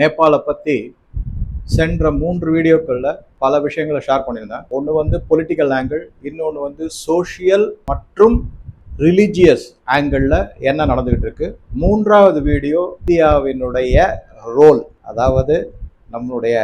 நேபாளை பற்றி சென்ற மூன்று வீடியோக்களில் பல விஷயங்களை ஷேர் பண்ணியிருந்தேன். ஒன்று வந்து பொலிட்டிக்கல் ஆங்கிள் இன்னொன்று வந்து சோஷியல் மற்றும் ரிலீஜியஸ் ஆங்கிளில் என்ன நடந்துக்கிட்டு இருக்கு. மூன்றாவது வீடியோ இந்தியாவினுடைய ரோல் அதாவது நம்மளுடைய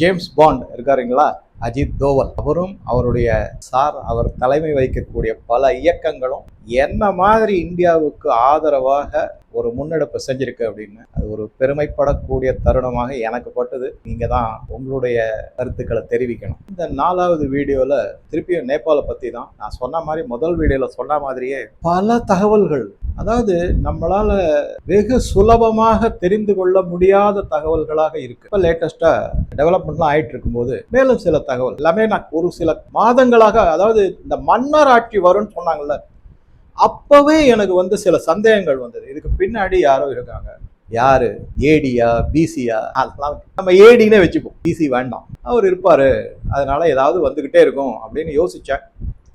ஜேம்ஸ் பாண்ட் இருக்காருங்களா? அஜித் தோவல். அவரும் அவருடைய சார் அவர் தலைமை வகிக்கக்கூடிய பல இயக்கங்களும் என்ன மாதிரி இந்தியாவுக்கு ஆதரவாக ஒரு முன்னெடுப்பு செஞ்சிருக்கு அப்படின்னு அது ஒரு பெருமைப்படக்கூடிய தருணமாக எனக்கு பட்டது. நீங்க தான் உங்களுடைய கருத்துக்களை தெரிவிக்கணும். இந்த நாலாவது வீடியோல திருப்பியும் நேபாளை பத்தி தான் நான் சொன்ன மாதிரி முதல் வீடியோல சொன்ன மாதிரியே பல தகவல்கள். அதாவது நம்மளால வெகு சுலபமாக தெரிந்து கொள்ள முடியாத தகவல்களாக இருக்கு. இப்போ லேட்டஸ்டா டெவலப்மெண்ட்லாம் ஆயிட்டு இருக்கும்போது மேலும் சில தகவல். எல்லாமே நான் ஒரு சில மாதங்களாக அதாவது இந்த மன்னர் ஆட்சி வரும்னு சொன்னாங்கல்ல அப்பவே எனக்கு வந்து சில சந்தேகங்கள் வந்தது. இதுக்கு பின்னாடி யாரோ இருக்காங்க. யாரு? ஏடியா பிசியா? அதெல்லாம் நம்ம ஏடினே வச்சுப்போம். பிசி வேண்டாம். அவர் இருப்பாரு. அதனால ஏதாவது வந்துகிட்டே இருக்கும் அப்படின்னு யோசிச்சேன்.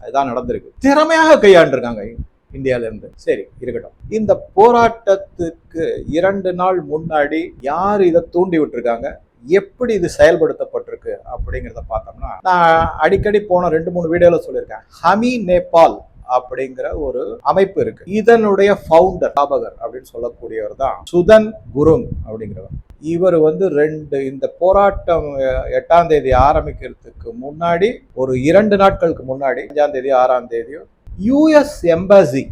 அதுதான் நடந்திருக்கு. திறமையாக கையாண்டிருக்காங்க இந்தியால இருந்து சரி இருக்கட்டும். இந்த போராட்டத்துக்கு இரண்டு நாள் முன்னாடி யார் இதை தூண்டி விட்டுருக்காங்க? எப்படி இது செயல்படுத்தப்பட்டிருக்கு அப்படிங்கிறத பார்த்தோம்னா நான் அடிக்கடி போன ரெண்டு மூணு வீடியோல சொல்லியிருக்கேன். ஹமி நேபால். அப்படிங்கிற ஒரு அமைப்பு இருக்கு. இதனுடைய ஃபவுண்டர் ஸ்தாபகர் அப்படின்னு சொல்லக்கூடியவர் தான் சுதன் குருங் அப்படிங்கிறவர். இவர் வந்து ரெண்டு இந்த போராட்டம் எட்டாம் தேதி ஆரம்பிக்கிறதுக்கு முன்னாடி ஒரு இரண்டு நாட்களுக்கு முன்னாடி அஞ்சாம் தேதி ஆறாம் தேதியோ யூஎஸ் எம்பசி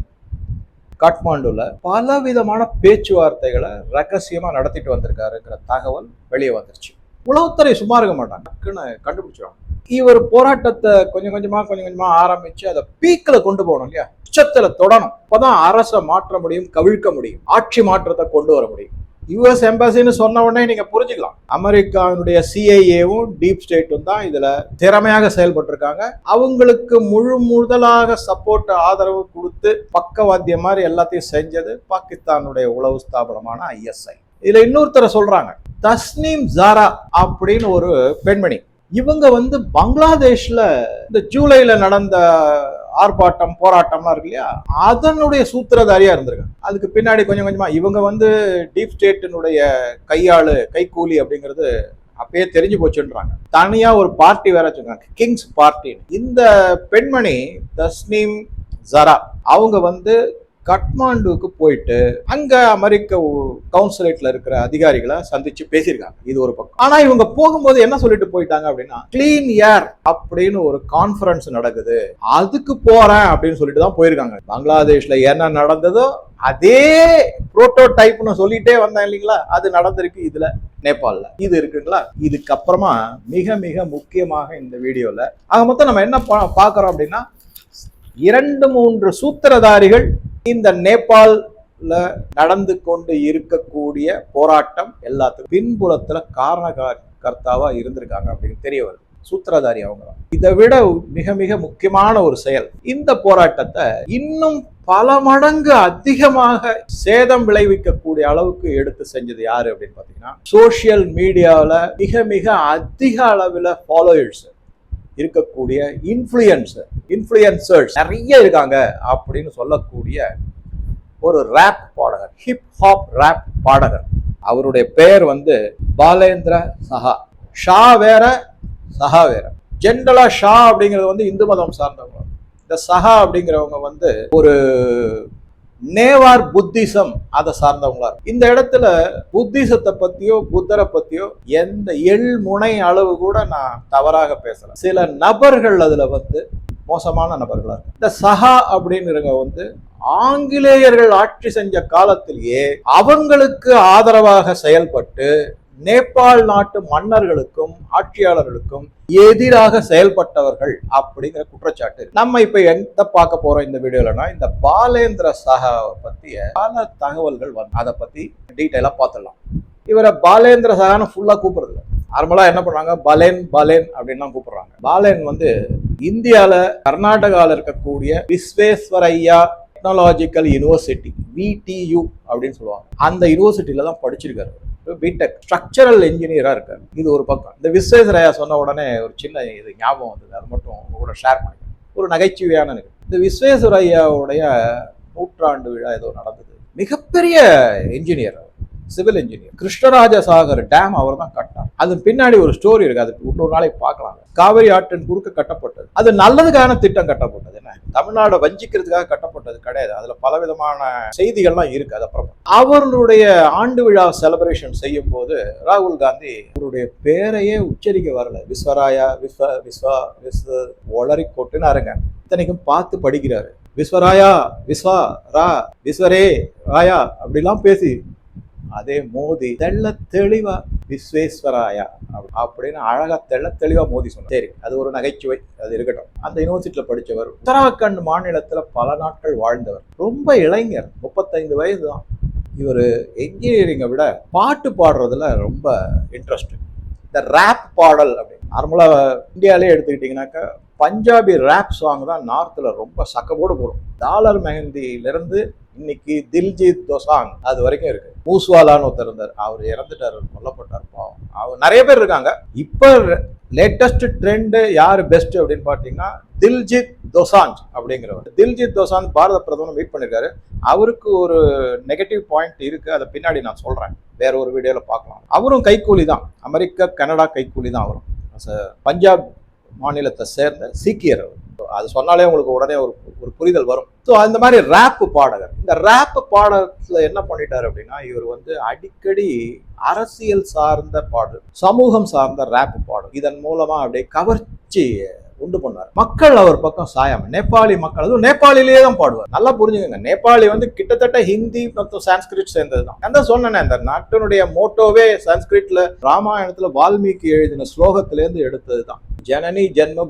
காட்மாண்டுல பல விதமான பேச்சுவார்த்தைகளை ரகசியமா நடத்திட்டு வந்திருக்காருங்கிற தகவல் வெளியே வந்துருச்சு. உளவுத்துறை சும்மா இருக்க மாட்டாங்க. டக்குன்னு கண்டுபிடிச்சிருவாங்க. இவர் போராட்டத்தை கொஞ்சம் கொஞ்சமாக கொஞ்சம் கொஞ்சமாக ஆரம்பித்து அதை பீக்கில் கொண்டு போகணும் இல்லையா? உச்சத்தில் தொடணும். அப்போதான் அரசை மாற்ற முடியும் கவிழ்க்க முடியும் ஆட்சி மாற்றத்தை கொண்டு வர முடியும். யுஎஸ் எம்பசின்னு சொன்ன உடனே நீங்கள் புரிஞ்சுக்கலாம். அமெரிக்காவினுடைய சிஐஏவும் டீப் ஸ்டேட்டும் தான் இதில் திறமையாக செயல்பட்டிருக்காங்க. அவங்களுக்கு முழு முதலாக சப்போர்ட் ஆதரவு கொடுத்து பக்கவாத்தியம் மாதிரி எல்லாத்தையும் செஞ்சது பாகிஸ்தானுடைய உளவு ஸ்தாபனமான ஐஎஸ்ஐ இதில் இன்னொருத்தரை சொல்கிறாங்க தஸ்னீம் ஜாரா அப்படின்னு ஒரு பெண்மணி. இவங்க வந்து பங்களாதேஷ்ல இந்த ஜூலைல நடந்த ஆர்ப்பாட்டம் போராட்டம்லாம் இருக்கு இல்லையா? அதனுடைய சூத்திரதாரியா இருந்திருக்காங்க. அதுக்கு பின்னாடி கொஞ்சம் கொஞ்சமா இவங்க வந்து டீப் ஸ்டேட்டினுடைய கையாளு கைக்கூலி அப்படிங்கிறது அப்பயே தெரிஞ்சு போச்சுன்றாங்க. தனியா ஒரு பார்ட்டி வேற வச்சிருக்காங்க. கிங்ஸ் பார்ட்டி இந்த பெண்மணி தஸ்னீம் ஜரா அவங்க வந்து கட்மாண்டுக்கு போயிட்டு அங்க அமெரிக்க கவுன்சுலேட்ல இருக்கிற அதிகாரிகளை சந்திச்சு பேசியிருக்காங்க. இது ஒரு பக்கம். ஆனா இவங்க போகும்போது என்ன சொல்லிட்டு போயிட்டாங்க அப்படின்னா கிளீன் ஏர் அப்படின்னு ஒரு கான்ஃபரன்ஸ் நடக்குது. அதுக்கு போறேன் அப்படின்னு சொல்லிட்டு தான் போயிருக்காங்க. பங்களாதேஷ்ல என்ன நடந்ததோ அதே புரோட்டோ டைப்னு சொல்லிட்டே வந்தேன் இல்லைங்களா? அது நடந்திருக்கு இதுல நேபாளில். இது இருக்குங்களா? இதுக்கப்புறமா மிக மிக முக்கியமாக இந்த வீடியோல ஆக மொத்தம் நம்ம என்ன பா- பார்க்குறோம் அப்படின்னா இரண்டு மூன்று சூத்திரதாரிகள் இந்த நேபாளில் நடந்து கொண்டு இருக்கக்கூடிய போராட்டம் எல்லாத்துக்கும் பின்புலத்துல காரண கர்த்தாவா இருந்திருக்காங்க அப்படின்னு தெரிய வருது. சூத்திரதாரி அவங்க தான். இதை விட மிக மிக முக்கியமான ஒரு செயல். இந்த போராட்டத்தை இன்னும் பல மடங்கு அதிகமாக சேதம் விளைவிக்கக்கூடிய அளவுக்கு எடுத்து செஞ்சது யாரு அப்படின்னு பாத்தீங்கன்னா சோசியல் மீடியாவில் மிக மிக அதிக அளவில் ஃபாலோயர்ஸ் இருக்கக்கூடிய இன்ஃப்ளூயன்சர் இன்ஃப்ளூயன்சர்ஸ் நிறைய இருக்காங்க அப்படின்னு சொல்லக்கூடிய ஒரு ரேப் பாடகர் ஹிப் ஹாப் ரேப் பாடகர். அவருடைய பெயர் வந்து பாலேந்திர சஹா. ஷா வேற சஹா வேற. ஜென்ரலா ஷா அப்படிங்கிறது வந்து இந்து மதம் சார்ந்தவங்க. இந்த சஹா அப்படிங்கிறவங்க வந்து ஒரு நேவார் புத்திசம் அதை சார்ந்தவங்களா இந்த இடத்துல புத்திசத்தை பத்தியோ புத்தரை பத்தியோ எந்த எள் முனை அளவு கூட நான் தவறாக பேசல. சில நபர்கள் அதுல வந்து மோசமான நபர்களா இருக்கு இந்த சஹா அப்படிங்கிறவங்க வந்து ஆங்கிலேயர்கள் ஆட்சி செஞ்ச காலத்திலேயே அவங்களுக்கு ஆதரவாக செயல்பட்டு நேபாள் நாட்டு மன்னர்களுக்கும் ஆட்சியாளர்களுக்கும் எதிராக செயல்பட்டவர்கள் அப்படிங்கிற குற்றச்சாட்டு. நம்ம இப்ப எந்த பார்க்க போறோம் இந்த வீடியோலனா இந்த பாலேந்திர சஹாவை பத்திய பல தகவல்கள் வந்து அதை பத்தி டீட்டெயிலா பார்த்துடலாம் இவரை பாலேந்திர சஹான்னு ஃபுல்லா கூப்பிடுறது நார்மலா என்ன பண்றாங்க? பலேன் பலேன் அப்படின்லாம் கூப்பிடுறாங்க. பாலேன் வந்து இந்தியால கர்நாடகாவில் இருக்கக்கூடிய விஸ்வேஸ்வரையா டெக்னாலஜிக்கல் யூனிவர்சிட்டி விடியு அப்படின்னு சொல்லுவாங்க. அந்த யூனிவர்சிட்டியில தான் படிச்சிருக்காரு. பிடெக் ஸ்ட்ரக்சரல் இன்ஜினியராக இருக்கார். இது ஒரு பக்கம். இந்த விஸ்வேஸ்வரையா சொன்ன உடனே ஒரு சின்ன இது ஞாபகம் வந்தது. அது மட்டும் உங்க கூட ஷேர் பண்ணி ஒரு நகைச்சுவையான நிகழ்வு. இந்த விஸ்வேஸ்வரையாவுடைய நூற்றாண்டு விழா ஏதோ நடந்தது. மிகப்பெரிய engineer civil engineer Krishnaraja Sagar dam அவர் தான் கட்டினார். அது பின்னாடி ஒரு ஸ்டோரி இருக்கு. அது இன்னொரு நாளைக்கு பார்க்கலாம். காவிரி ஆற்றின் குறுக்க கட்டப்பட்டது. அது நல்லதுக்கான திட்டம் கட்டப்பட்டது. தமிழ்நாடை வஞ்சிக்கிறதுக்காக கட்டப்பட்டது கிடையாது. அதுல பலவிதமான செய்திகள்லாம் இருக்கு அது அப்புறம். ஆண்டு விழா செலிப்ரேஷன் செய்யும் போது ராகுல் காந்தி அவருடைய பேரையே உச்சரிக்க வரல. விஸ்வராயா விஸ்வ விஸ்வா விஸ்வ ஒளரி கொட்டுனாருங்க. இத்தனைக்கும் பார்த்து படிக்கிறாரு. விஸ்வராயா விஸ்வா ரா விஸ்வரே ராயா அப்படிலாம் பேசி அதே மோதி தெள்ள தெளிவா விஸ்வேஸ்வராயா அப்படின்னு அழகா தெள்ள தெளிவா மோதி சொன்னார். சரி அது ஒரு நகைச்சுவை அது இருக்கட்டும். அந்த யூனிவர்சிட்டியில படிச்சவர் உத்தராகண்ட் மாநிலத்துல பல நாட்கள் வாழ்ந்தவர். ரொம்ப இளைஞர் முப்பத்தைந்து வயது தான். இவர் என்ஜினியரிங்கை விட பாட்டு பாடுறதுல ரொம்ப இன்ட்ரெஸ்ட் இந்த ரேப் பாடல் அப்படின்னு. நார்மலாக இந்தியாவிலே எடுத்துக்கிட்டிங்கனாக்கா பஞ்சாபி ரேப் சாங் தான் நார்த்தில் ரொம்ப சக்கபோடு போடும். டாலர் மெஹந்தியிலேருந்து இன்னைக்கு தில்ஜித் தோசாங் அது வரைக்கும் இருக்கு. மூஸ்வாலான்னு ஒருத்தர் இருந்தார். அவர் இறந்துட்டார் கொல்லப்பட்டார் பாவம். அவர் நிறைய பேர் இருக்காங்க. இப்போ லேட்டஸ்ட் ட்ரெண்டு யார் பெஸ்ட் அப்படின்னு பார்த்தீங்கன்னா தில்ஜித் தோசாஞ்ச் அப்படிங்கிறவர். தில்ஜித் தோசாஞ்ச் பாரத பிரதமர் மீட் பண்ணியிருக்காரு அவருக்கு ஒரு நெகட்டிவ் பாயிண்ட் இருக்குது அதை பின்னாடி நான் சொல்கிறேன் வேற ஒரு வீடியோவில் பார்க்கலாம். அவரும் கைக்கூலி தான். அமெரிக்கா கனடா கைக்கூலி தான் அவரும். பஞ்சாப் மாநிலத்தை சேர்ந்த சீக்கியர் அது சொன்னாலே உங்களுக்கு உடனே ஒரு ஒரு புரிதல் வரும். ஸோ அந்த மாதிரி ரேப்பு பாடகர். இந்த ரேப் பாடகத்தில் என்ன பண்ணிட்டார் அப்படின்னா இவர் வந்து அடிக்கடி அரசியல் சார்ந்த பாடல் சமூகம் சார்ந்த ரேப் பாடல் இதன் மூலமாக அப்படியே கவர்ச்சி உண்டு பண்ணார் மக்கள் அவர் பக்கம் சாயாம நேபாளி மக்கள் அதுவும் நேபாளிலேயே தான் பாடுவார். நல்லா புரிஞ்சுக்கோங்க. நேபாளி வந்து கிட்டத்தட்ட ஹிந்தி மற்றும் சான்ஸ்கிரிட் சேர்ந்தது தான் அந்த சொன்னேன் சொன்னேனே இந்த நாட்டினுடைய மோட்டோவே சான்ஸ்கிரிட்ல ராமாயணத்துல வால்மீகி எழுதின ஸ்லோகத்திலேருந்து எடுத்தது தான் ஜனனி ஜென்ம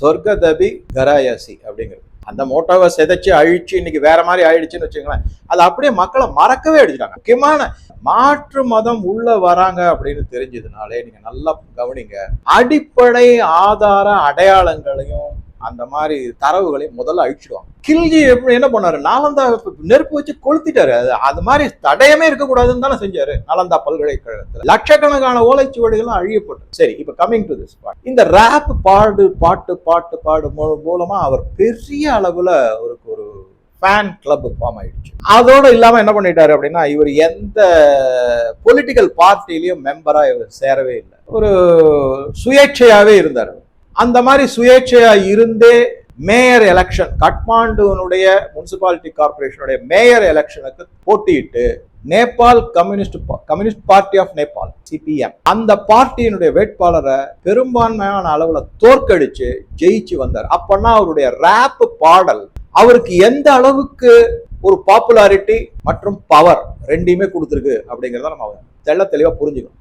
சொர்க்கதபி கராயசி அப்படிங்கிறது. அந்த மோட்டோவை செதைச்சு அழிச்சு இன்னைக்கு வேற மாதிரி ஆயிடுச்சுன்னு வச்சுங்களேன் அது அப்படியே மக்களை மறக்கவே அடிச்சிட்டாங்க. முக்கியமான மாற்று மதம் உள்ள வராங்க அப்படின்னு தெரிஞ்சதுனாலே நீங்க நல்லா கவனிங்க. அடிப்படை ஆதார அடையாளங்களையும் அந்த மாதிரி தரவுகளையும் முதல்ல அழிச்சிடுவாங்க. கில்ஜி எப்படி என்ன பண்ணாரு? நாலந்தா நெருப்பு வச்சு கொளுத்திட்டாரு. அது அது மாதிரி தடயமே இருக்கக்கூடாதுன்னு தானே செஞ்சாரு நாலந்தா பல்கலைக்கழகத்தில். லட்சக்கணக்கான ஓலைச்சுவடிகளும் அழியப்பட்டு. சரி இப்ப கமிங் டு திஸ் இந்த ரேப் பாடு பாட்டு பாட்டு பாடு மூலமா அவர் பெரிய அளவுல ஒரு ஒரு ஃபேன் கிளப் ஃபார்ம் ஆயிடுச்சு. அதோட இல்லாமல் என்ன பண்ணிட்டாரு அப்படின்னா இவர் எந்த பொலிட்டிக்கல் பார்ட்டிலையும் மெம்பராக இவர் சேரவே இல்லை. ஒரு சுயேட்சையாகவே இருந்தார். அந்த மாதிரி சுயேட்சையா இருந்தே மேயர் எலெக்ஷன் கட்மாண்டுனுடைய முனிசிபாலிட்டி கார்பரேஷனுடைய மேயர் எலெக்ஷனுக்கு போட்டியிட்டு நேபாள் கம்யூனிஸ்ட் பா- communist party of Nepal CPM அந்த பார்ட்டியினுடைய வேட்பாளரை பெரும்பான்மையான அளவுல தோற்கடிச்சு ஜெயிச்சு வந்தார். அப்பன்னா அவருடைய ரேப் பாடல் அவருக்கு எந்த அளவுக்கு ஒரு பாப்புலாரிட்டி மற்றும் பவர் ரெண்டையுமே கொடுத்துருக்கு அப்படிங்கிறத நம்ம தெள்ள தெளிவா புரிஞ்சுக்கணும்.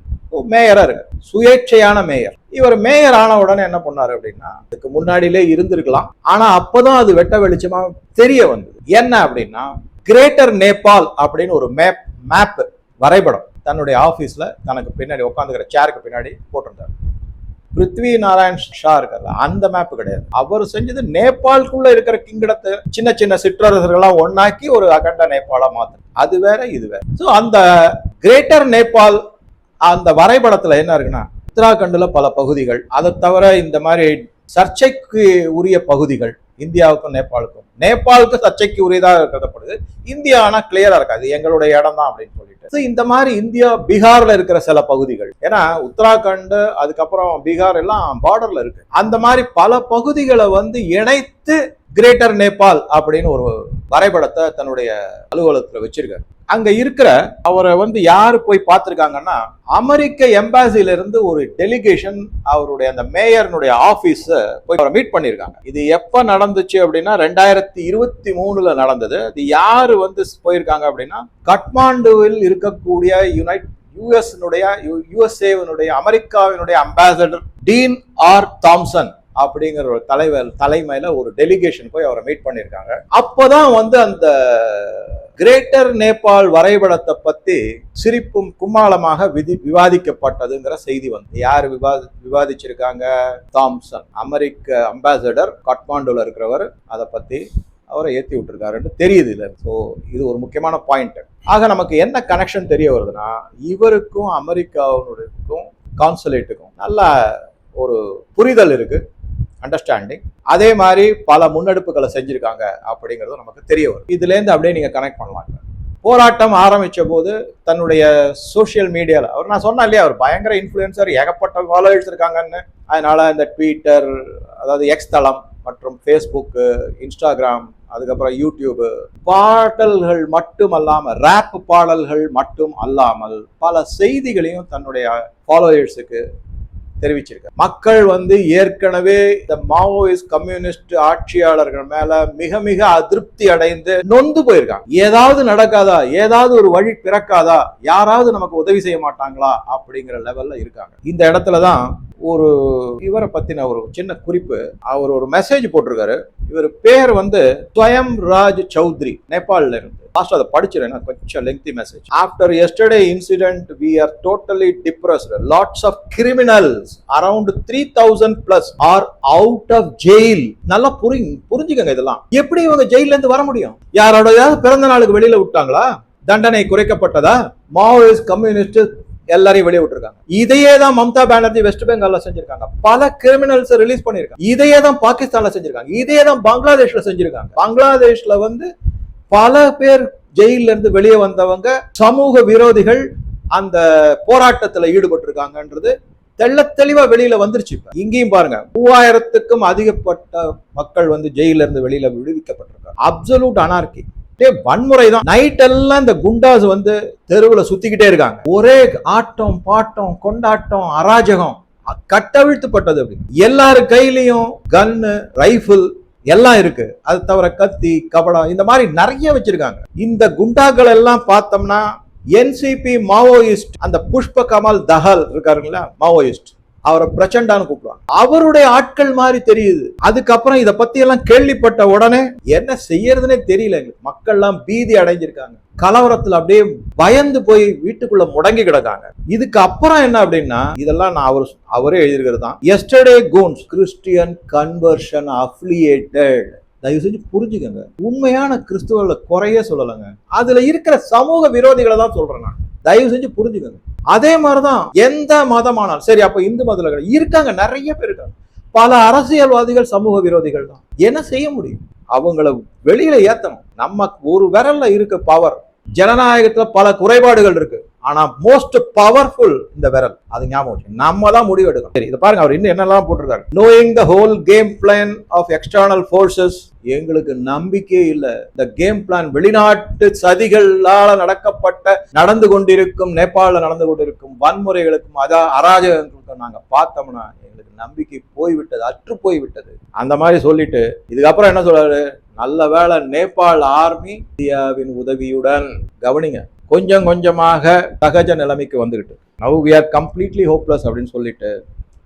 மேயராக இருக்கு சுயேட்சையான மேயர். இவர் மேயர் ஆன உடனே என்ன பண்ணாரு அப்படின்னா அதுக்கு முன்னாடியிலே இருந்திருக்கலாம். ஆனா அப்பதான் அது வெட்ட வெளிச்சமா தெரிய வந்தது. என்ன அப்படின்னா கிரேட்டர் நேபாள் அப்படின்னு ஒரு மேப் மேப் வரைபடம் தன்னுடைய ஆஃபீஸில் தனக்கு பின்னாடி உட்காந்துக்கிற சேருக்கு பின்னாடி போட்டிருந்தார். பிருத்வி நாராயண் ஷா இருக்கிறது அந்த மேப் கிடையாது. அவர் செஞ்சது நேபாளுக்குள்ள இருக்கிற கிங்கடத்தை சின்ன சின்ன சிற்றரசர்கள்லாம் ஒன்னாக்கி ஒரு அகண்ட நேபாளா மாத்து அது வேற இது வேற. ஸோ அந்த கிரேட்டர் நேபாள் அந்த வரைபடத்துல என்ன இருக்குன்னா உத்தராகண்ட்ல பல பகுதிகள். அதை தவிர இந்த மாதிரி சர்ச்சைக்கு உரிய பகுதிகள் இந்தியாவுக்கும் நேபாளுக்கும். நேபாளுக்கு சர்ச்சைக்கு உரியதாக கருதப்படுது. இந்தியா ஆனால் கிளியரா இருக்காது. எங்களுடைய இடம் தான் அப்படின்னு சொல்லிட்டு. இந்த மாதிரி இந்தியா பீகார்ல இருக்கிற சில பகுதிகள். ஏன்னா உத்தராகண்ட் அதுக்கப்புறம் பீகார் எல்லாம் பார்டர்ல இருக்கு. அந்த மாதிரி பல பகுதிகளை வந்து இணைத்து கிரேட்டர் நேபாள் அப்படின்னு ஒரு வரைபடத்தை தன்னுடைய அலுவலகத்துல வச்சிருக்காரு. அங்க இருக்கிற அவரை வந்து யாரு போய் பார்த்துருக்காங்கன்னா அமெரிக்க எம்பாசில இருந்து ஒரு டெலிகேஷன் அவருடைய அந்த மேயர்னுடைய ஆபீஸ் போய் அவரை மீட் பண்ணியிருக்காங்க. இது எப்ப நடந்துச்சு அப்படின்னா ரெண்டாயிரத்தி இருபத்தி மூணுல நடந்தது. இது யாரு வந்து போயிருக்காங்க அப்படின்னா கட்மாண்டுவில் இருக்கக்கூடிய யுனைட் யுஎஸ்னுடைய யுஎஸ்ஏனுடைய அமெரிக்காவினுடைய அம்பாசடர் டீன் ஆர் தாம்சன் அப்படிங்கிற ஒரு தலைவர் தலைமையில ஒரு டெலிகேஷன் போய் அவரை மீட் பண்ணியிருக்காங்க. அப்போதான் வந்து அந்த கிரேட்டர் நேபாள் வரைபடத்தை பத்தி சிரிப்பும் கும்மாளமாக விதி விவாதிக்கப்பட்டதுங்கிற செய்தி வந்து யார் விவாதி விவாதிச்சிருக்காங்க? தாம்சன் அமெரிக்க அம்பாசடர் காட்மாண்டுல இருக்கிறவர் அதை பத்தி அவரை ஏத்தி விட்டுருக்காருன்னு தெரியுது இல்லை. ஸோ இது ஒரு முக்கியமான பாயிண்ட் ஆக நமக்கு என்ன கனெக்ஷன் தெரிய வருதுன்னா இவருக்கும் அமெரிக்காவினுக்கும் கான்சுலேட்டுக்கும் நல்ல ஒரு புரிதல் இருக்குது அண்டர்ஸ்டாண்டிங் அதே மாதிரி பல முன்னெடுப்புகளை செஞ்சுருக்காங்க அப்படிங்கிறது நமக்கு தெரிய வரும். இதுலேருந்து அப்படியே நீங்கள் கனெக்ட் பண்ணலாம். போராட்டம் ஆரம்பித்த போது தன்னுடைய சோஷியல் மீடியாவில் அவர் நான் சொன்னேன் இல்லையா அவர் பயங்கர இன்ஃப்ளூயன்சர் ஏகப்பட்ட ஃபாலோவர்ஸ் இருக்காங்கன்னு. அதனால் இந்த ட்விட்டர் அதாவது எக்ஸ் தளம் மற்றும் ஃபேஸ்புக்கு இன்ஸ்டாகிராம் அதுக்கப்புறம் யூடியூபு பாடல்கள் மட்டும் அல்லாமல் ரேப் பாடல்கள் மட்டும் அல்லாமல் பல செய்திகளையும் தன்னுடைய ஃபாலோயர்ஸுக்கு தெரிவிச்சிருக்காரு மக்கள் வந்து ஏற்கனவே இந்த மாவோயிஸ்ட் கம்யூனிஸ்ட் ஆட்சியாளர்கள் மேல மிக மிக அதிருப்தி அடைந்து நொந்து போயிருக்காங்க. ஏதாவது நடக்காதா? ஏதாவது ஒரு வழி பிறக்காதா? யாராவது நமக்கு உதவி செய்ய மாட்டாங்களா? அப்படிங்கிற லெவல்ல இருக்காங்க. இந்த இடத்துல தான் ஒரு இவரை பத்தின ஒரு சின்ன குறிப்பு. அவர் ஒரு மெசேஜ் போட்டிருக்காரு. இவர் பேர் வந்து ஸ்வயம் ராஜ் சௌத்ரி நேபாளில் இருந்து. லாஸ்ட் அதை படிச்சிருக்கேன் கொஞ்சம் lengthy message after yesterday incident we are totally depressed lots of criminals around three thousand plus are out of jail நல்லா புரி புரிஞ்சுக்கங்க இதெல்லாம். எப்படி இவங்க ஜெயில இருந்து வர முடியும்? யாரோடையாவது பிறந்த நாளுக்கு வெளியில விட்டாங்களா? தண்டனை குறைக்கப்பட்டதா? மாவோயிஸ்ட் கம்யூனிஸ்ட் எல்லாரையும் வெளியே விட்டுருக்காங்க. இதையே தான் மம்தா பானர்ஜி வெஸ்ட் பெங்கால்ல செஞ்சிருக்காங்க. பல கிரிமினல்ஸ் ரிலீஸ் பண்ணிருக்காங்க. இதையே தான் பாகிஸ்தான்ல செஞ்சிருக்காங்க. இதையே தான் பங்களாதேஷ்ல செஞ்சிருக்காங்க. பங்களாதேஷ்ல வந்து பல பேர் ஜெயில இருந்து வெளியே வந்தவங்க சமூக விரோதிகள் அந்த போராட்டத்துல ஈடுபட்டிருக்காங்கன்றது தெள்ள தெளிவா வெளியில வந்துருச்சு இப்ப. இங்கேயும் பாருங்க மூவாயிரத்துக்கும் அதிகப்பட்ட மக்கள் வந்து ஜெயில இருந்து வெளியில விடுவிக்கப்பட்டிருக்காங்க. அப்சல்யூட் அனார்கி வன்முறை தான் நைட் எல்லாம் இந்த குண்டாஸ் வந்து தெருவில் சுத்திக்கிட்டே இருக்காங்க. ஒரே ஆட்டம் பாட்டம் கொண்டாட்டம் அராஜகம் கட்டவிழ்த்துப்பட்டது அப்படின்னு எல்லாரு கையிலையும் கன்னு ரைஃபிள் எல்லாம் இருக்கு. அது தவிர கத்தி கபடம் இந்த மாதிரி நிறைய வச்சிருக்காங்க. இந்த குண்டாக்கள் எல்லாம் பார்த்தோம்னா என்சிபி மாவோயிஸ்ட் அந்த புஷ்ப கமல் தஹல் இருக்காருங்களா? மாவோயிஸ்ட் அவரை பிரச்சண்டான்னு கூப்பிடுவாங்க. அவருடைய ஆட்கள் மாதிரி தெரியுது. அதுக்கப்புறம் இதை பத்தி எல்லாம் கேள்விப்பட்ட உடனே என்ன செய்யறதுனே தெரியல எங்களுக்கு. மக்கள்லாம் பீதி அடைஞ்சிருக்காங்க. கலவரத்துல அப்படியே பயந்து போய் வீட்டுக்குள்ள முடங்கி கிடக்காங்க. இதுக்கு அப்புறம் என்ன அப்படின்னா இதெல்லாம் நான் அவர் அவரே எழுதியிருக்கிறது தான் yesterday goons Christian conversion affiliated தயவு செஞ்சு புரிஞ்சுக்கங்க. உண்மையான கிறிஸ்துவர்களை குறைய சொல்லலைங்க. அதுல இருக்கிற சமூக விரோதிகளை தான் சொல்றேன் நான். தயவு செஞ்சு புரிஞ்சுக்கோங்க. அதே மாதிரிதான் எந்த மதமானாலும் சரி அப்ப இந்து மதத்தில் இருக்காங்க நிறைய பேர் இருக்காங்க. பல அரசியல்வாதிகள் சமூக விரோதிகள் தான். என்ன செய்ய முடியும்? அவங்கள வெளியில ஏத்தணும். நம்ம ஒரு விரல்ல இருக்க பவர் ஜனநாயகத்துல பல குறைபாடுகள் இருக்கு. ஆனா மோஸ்ட் பவர்ஃபுல் இந்த விரல். அது ஞாபகம் வச்சு நம்ம தான் முடிவு எடுக்கணும் சரி இதை பாருங்க. அவர் இன்னும் என்னெல்லாம் போட்டிருக்காரு? Knowing the whole game plan of external forces எங்களுக்கு நம்பிக்கையே இல்லை. இந்த கேம் பிளான் வெளிநாட்டு சதிகளால நடக்கப்பட்ட நடந்து கொண்டிருக்கும் நேபாளில் நடந்து கொண்டிருக்கும் வன்முறைகளுக்கும் அதான் அராஜகங்களுக்கும் நாங்கள் பார்த்தோம்னா எங்களுக்கு நம்பிக்கை போய்விட்டது அற்று போய்விட்டது. அந்த மாதிரி சொல்லிட்டு இதுக்கப்புறம் என்ன சொல்றாரு? நல்ல வேளை நேபாள் ஆர்மி இந்தியாவின் உதவியுடன் கவனிங்க கொஞ்சம் கொஞ்சமாக சகஜ நிலைமைக்கு வந்துகிட்டு. Now we are completely hopeless அப்படின்னு சொல்லிட்டு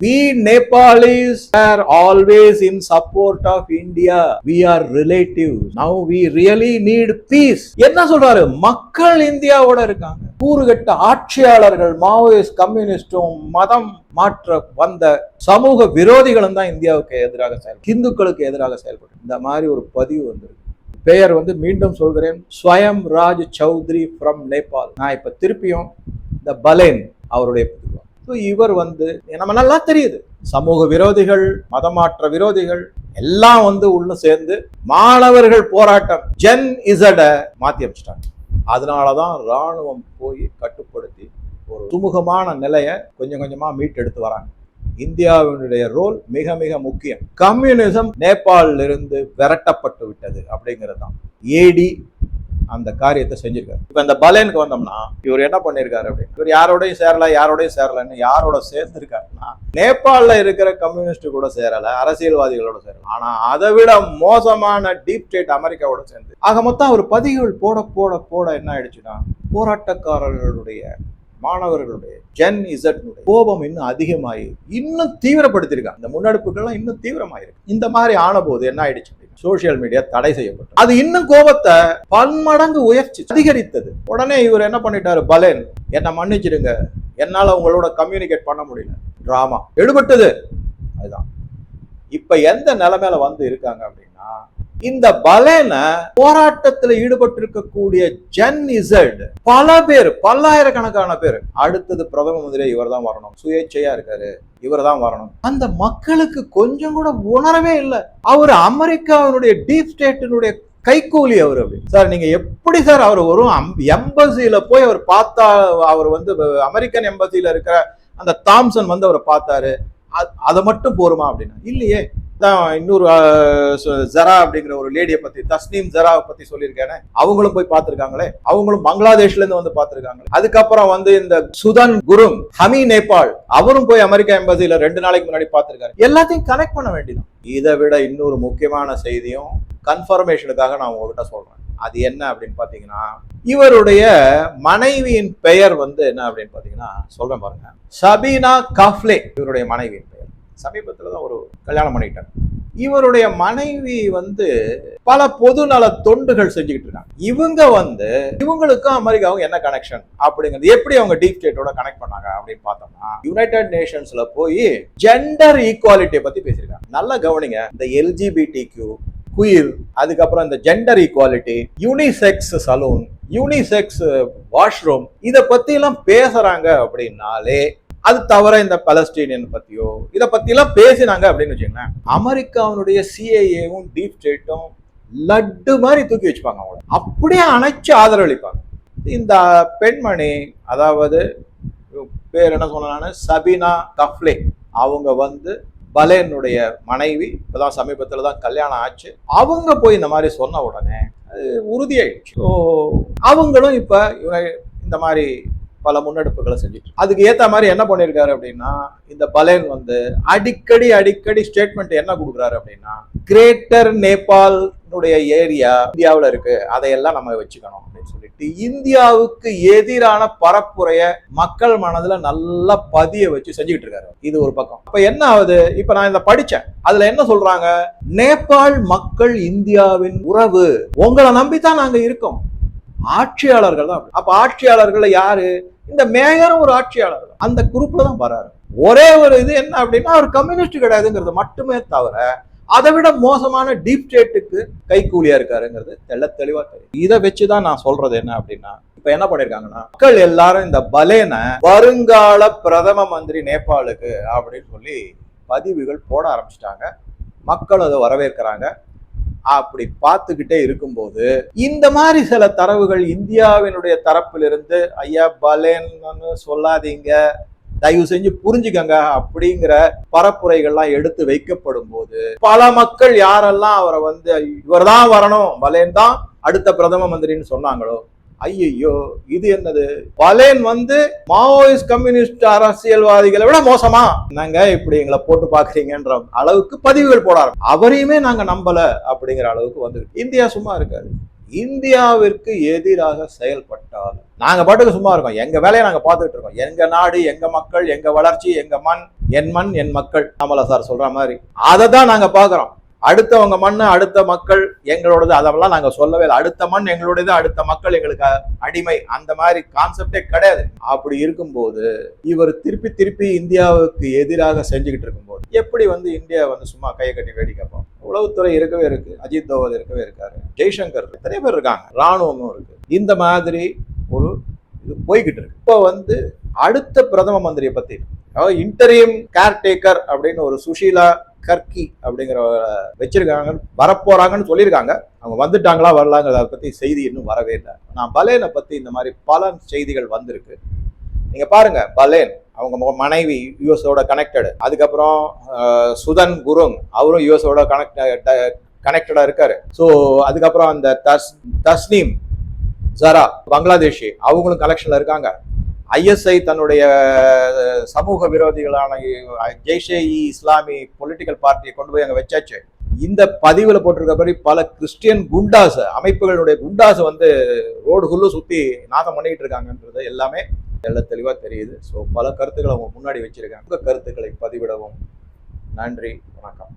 we Nepalis are always in support of India we are relative now we really need peace என்ன சொல்றாரு? மக்கள் இந்தியாவோட இருக்காங்க. கூறுகட்ட ஆட்சியாளர்கள் மாவோயிஸ்ட் கம்யூனிஸ்டும் மதம் மாற்ற வந்த சமூக விரோதிகளும் தான் இந்தியாவுக்கு எதிராக செயல் இந்துக்களுக்கு எதிராக செயல்படும் இந்த மாதிரி ஒரு பதிவு வந்திருக்கு. பெயர் வந்து மீண்டும் சொல்கிறேன். ஸ்வயம் ராஜ் சௌத்ரி ஃப்ரம் நேபாள் நான் இப்ப திருப்பியும் இந்த பலேன் அவருடைய பதிவு. இவர் வந்து நம்ம நல்லா தெரியுது. சமூக விரோதிகள் மதமாற்ற விரோதிகள் எல்லாம் வந்து உள்ள சேர்ந்து மாணவர்கள் போராட்டம் ஜென் இசட மாத்தி அமைச்சிட்டாங்க. அதனாலதான் ராணுவம் போய் கட்டுப்படுத்தி ஒரு சுமூகமான நிலையை கொஞ்சம் கொஞ்சமா மீட்டெடுத்து வராங்க. இந்தியாவினுடைய ரோல் மிக மிக முக்கியம். கம்யூனிசம் நேபாளில் இருந்து விரட்டப்பட்டு விட்டது அப்படிங்கிறது தான். ஏடி அந்த காரியத்தை செஞ்சிருக்காரு. இப்ப இந்த பலேனுக்கு வந்தோம்னா இவர் என்ன பண்ணிருக்காரு அப்படின்னு. இவர் யாரோடையும் சேரல யாரோடையும் சேரலன்னு யாரோட சேர்ந்திருக்காருன்னா நேபாளில் இருக்கிற கம்யூனிஸ்ட் கூட சேரல அரசியல்வாதிகளோட சேரல. ஆனா அதை விட மோசமான டீப் ஸ்டேட் அமெரிக்காவோட சேர்ந்து. ஆக மொத்தம் அவர் பதிவுகள் போட போட போட என்ன ஆயிடுச்சுன்னா போராட்டக்காரர்களுடைய மாணவர்களுடைய ஜென் இசட் கோபம் இன்னும் அதிகமாகி இன்னும் தீவிரப்படுத்திருக்காங்க இந்த முன்னெடுப்புகள்லாம் இன்னும் தீவிரமாயிருக்கு. இந்த மாதிரி ஆன போது என்ன ஆயிடுச்சு சோசியல் மீடியா தடை செய்யப்பட்டது. அது இன்னும் கோபத்தை பன்மடங்கு உயர்ச்சி அதிகரித்தது. உடனே இவர் என்ன பண்ணிட்டாரு? பலேன் என்னை மன்னிச்சிடுங்க. என்னால் உங்களோட கம்யூனிகேட் பண்ண முடியல. ட்ராமா எடுபட்டது. அதுதான். இப்போ எந்த நிலைமையில வந்து இருக்காங்க அப்படின்னா இந்த பலனை போராட்டத்தில் ஈடுபட்டிருக்கக்கூடிய ஜென் இசட் பல பேர் பல்லாயிரக்கணக்கான பேர். அடுத்தது பிரதம மந்திரி இவர் தான் வரணும். சுயேட்சையா இருக்காரு. இவர் தான் வரணும். அந்த மக்களுக்கு கொஞ்சம் கூட உணரவே இல்லை. அவர் அமெரிக்காவினுடைய டீப் ஸ்டேட்டினுடைய கைக்கூலி அவர் அப்படி. சார் நீங்க எப்படி சார் அவர் வரும்? எம்பசியில போய் அவர் பார்த்தா அவர் வந்து அமெரிக்கன் எம்பசியில இருக்கிற அந்த தாம்சன் வந்து அவரை பார்த்தாரு. அதை மட்டும் போருமா அப்படின்னா? இல்லையே. தான் இன்னொரு ஜரா அப்படிங்கிற ஒரு லேடியை பத்தி தஸ்னீம் ஜராவை பத்தி சொல்லியிருக்கேனே. அவங்களும் போய் பார்த்துருக்காங்களே. அவங்களும் பங்களாதேஷ்ல இருந்து வந்து பார்த்துருக்காங்களே. அதுக்கப்புறம் வந்து இந்த சுதன் குரும் ஹமி நேபாள் அவரும் போய் அமெரிக்கா எம்பசியில ரெண்டு நாளைக்கு முன்னாடி பார்த்துருக்காரு. எல்லாத்தையும் கனெக்ட் பண்ண வேண்டியதான் இதை விட இன்னொரு முக்கியமான செய்தியும் கன்ஃபர்மேஷனுக்காக நான் உங்ககிட்ட சொல்றேன். அது என்ன அப்படின்னு பாத்தீங்கன்னா இவருடைய மனைவியின் பெயர் வந்து என்ன அப்படின்னு பாத்தீங்கன்னா சொல்றேன் பாருங்க. சபீனா கஃப்லே இவருடைய மனைவியின் பெயர் சமீபத்தில் தான் ஒரு கல்யாணம் பண்ணிட்டாங்க இவருடைய மனைவி வந்து பல பொதுநல தொண்டுகள் செஞ்சுக்கிட்டு இருக்காங்க. இவங்க வந்து இவங்களுக்கும் அமெரிக்காவும் என்ன கனெக்ஷன் அப்படிங்கிறது எப்படி அவங்க டீப் ஸ்டேட்டோட கனெக்ட் பண்ணாங்க அப்படின்னு பார்த்தோம்னா யுனைடெட் நேஷன்ஸ்ல போய் ஜெண்டர் ஈக்குவாலிட்டியை பத்தி பேசியிருக்காங்க. நல்லா கவனிங்க இந்த எல்ஜிபிடி கியூ குயில் அதுக்கப்புறம் இந்த gender equality unisex salon unisex washroom இதை பத்தி எல்லாம் பேசுறாங்க அப்படின்னாலே அது தவிர இந்த பலஸ்டீனியன் பத்தியோ இத பத்தி எல்லாம் பேசினாங்க அப்படின்னு வச்சுக்கோங்களேன். அமெரிக்காவினுடைய சிஐஏவும் டீப் ஸ்டேட்டும் லட்டு மாதிரி தூக்கி வச்சுப்பாங்க அவங்கள. அப்படியே அணைச்சு ஆதரவளிப்பாங்க. இந்த பெண்மணி அதாவது பேர் என்ன சொன்னான்னு சபீனா கஃப்லே. அவங்க வந்து பலேனுடைய மனைவி இப்பதான் சமீபத்துல தான் கல்யாணம் ஆச்சு. அவங்க போய் இந்த மாதிரி சொன்ன உடனே அது உறுதியாயிடுச்சு. ஸோ அவங்களும் இப்ப இவங்க இந்த மாதிரி பல முன்னெடுப்புகளை செஞ்சுட்டு அதுக்கு ஏத்த மாதிரி என்ன பண்ணிருக்காரு அப்படின்னா இந்த பலேன் வந்து அடிக்கடி அடிக்கடி ஸ்டேட்மெண்ட் என்ன கொடுக்குறாரு அப்படின்னா கிரேட்டர் நேபாள் ஏரியா இந்தியாவில் இருக்கு. அதையெல்லாம் நம்ம வச்சுக்கணும் அப்படின்னு சொல்லிட்டு இந்தியாவுக்கு எதிரான பரப்புரைய மக்கள் மனதுல நல்லா பதிய வச்சு செஞ்சுக்கிட்டு இருக்காரு. இது ஒரு பக்கம். அப்ப என்ன ஆகுது? இப்ப நான் இதை படிச்சேன். அதுல என்ன சொல்றாங்க? நேபாள் மக்கள் இந்தியாவின் உறவு. உங்களை நம்பித்தான் நாங்க இருக்கோம். ஆட்சியாளர்கள் தான். அப்ப ஆட்சியாளர்கள் யாரு? இந்த மேயரும் ஒரு ஆட்சியாளர். அந்த குரூப்ல தான் வராரு. ஒரே ஒரு இது என்ன அப்படின்னா அவர் கம்யூனிஸ்ட் கிடையாதுங்கிறது மட்டுமே தவிர அதை விட மோசமான டீப் ஸ்டேட்டுக்கு கைக்கூலியா இருக்காருங்கிறது தெள்ள தெளிவா தெரியும். இதை வச்சுதான் நான் சொல்றது என்ன அப்படின்னா இப்ப என்ன பண்ணிருக்காங்கன்னா மக்கள் எல்லாரும் இந்த பலேனை வருங்கால பிரதம மந்திரி நேபாளுக்கு அப்படின்னு சொல்லி பதிவுகள் போட ஆரம்பிச்சிட்டாங்க. மக்கள் அதை வரவேற்கிறாங்க. அப்படி பார்த்துக்கிட்டே இருக்கும்போது இந்த மாதிரி சில தரவுகள் இந்தியாவினுடைய தரப்பிலிருந்து ஐயா பலேன்னு சொல்லாதீங்க. தயவு செஞ்சு புரிஞ்சுக்கங்க. அப்படிங்கிற பரப்புரைகள்லாம் எடுத்து வைக்கப்படும் போது பல மக்கள் யாரெல்லாம் அவரை வந்து இவர்தான் வரணும் பலேன் தான் அடுத்த பிரதம மந்திரின்னு சொன்னாங்களோ? ஐயையோ இது என்னது? பலேன் வந்து மாவோயிஸ்ட் கம்யூனிஸ்ட் அரசியல்வாதிகளை விட மோசமா? நாங்க இப்படி எங்களை போட்டு பாக்குறீங்கன்ற அளவுக்கு பதிவுகள் போட அவரையுமே நாங்க நம்பல அப்படிங்கிற அளவுக்கு வந்து இந்தியா சும்மா இருக்காது. இந்தியாவிற்கு எதிராக செயல்பட்டால் நாங்க பாட்டுக்கு சும்மா இருக்கோம். எங்க வேலையை நாங்க பார்த்துட்டு இருக்கோம். எங்க நாடு எங்க மக்கள் எங்க வளர்ச்சி எங்க மண் என் மண் என் மக்கள். கமலா சார் சொல்ற மாதிரி. அதை தான் நாங்க பாக்குறோம் அடுத்தவங்க மண் அடுத்த மக்கள் எங்களோடது. அதெல்லாம் நாங்கள் சொல்லவே இல்லை. அடுத்த மண் எங்களுடையது அடுத்த மக்கள் எங்களுக்கு அடிமை. அந்த மாதிரி கான்செப்டே கிடையாது. அப்படி இருக்கும்போது இவர் திருப்பி திருப்பி இந்தியாவுக்கு எதிராக செஞ்சுக்கிட்டு இருக்கும்போது எப்படி வந்து இந்தியா வந்து சும்மா கையை கட்டி வேடிக்கை பார்ப்போம் உளவுத்துறை இருக்கவே இருக்கு. அஜித் தோவல் இருக்கவே இருக்காரு. ஜெய்சங்கர் நிறைய பேர் இருக்காங்க. ராணுவமும் இருக்கு. இந்த மாதிரி ஒரு இது போய்கிட்டு இருக்கு. இப்போ வந்து அடுத்த பிரதம மந்திரியை பத்தி அதாவது இன்டரியம் கேர்டேக்கர் அப்படின்னு ஒரு சுஷீலா கர்கி அப்படிங்கிற வச்சிருக்காங்க வரப்போறாங்கன்னு சொல்லியிருக்காங்க. அவங்க வந்துட்டாங்களா வரலாங்கிறத பற்றி செய்தி இன்னும் வரவே இல்லை. நான் பலேனை பற்றி இந்த மாதிரி பல செய்திகள் வந்திருக்கு. நீங்கள் பாருங்க பலேன் அவங்க மனைவி யூஎஸோட கனெக்டடு அதுக்கப்புறம் சுதன் குருங் அவரும் யூஎஸோட கனெக்ட் கனெக்டடாக இருக்காரு. ஸோ அதுக்கப்புறம் அந்த தஸ் தஸ்னீம் ஜரா பங்களாதேஷி அவங்களும் கலெக்ஷனில் இருக்காங்க. ஐஎஸ்ஐ தன்னுடைய சமூக விரோதிகளான ஜெய்ஷே இ இஸ்லாமி பொலிட்டிக்கல் பார்ட்டியை கொண்டு போய் அங்கே வச்சாச்சு. இந்த பதிவில் போட்டிருக்கபடி பல கிறிஸ்டியன் குண்டாஸ் அமைப்புகளுடைய குண்டாஸ் வந்து ரோடு ஃபுல்லும் சுற்றி நாசம் பண்ணிக்கிட்டு இருக்காங்கன்றது எல்லாமே தெள்ள தெளிவாக தெரியுது. ஸோ பல கருத்துக்களை அவங்க முன்னாடி வச்சுருக்காங்க. உங்கள் கருத்துக்களை பதிவிடவும். நன்றி. வணக்கம்.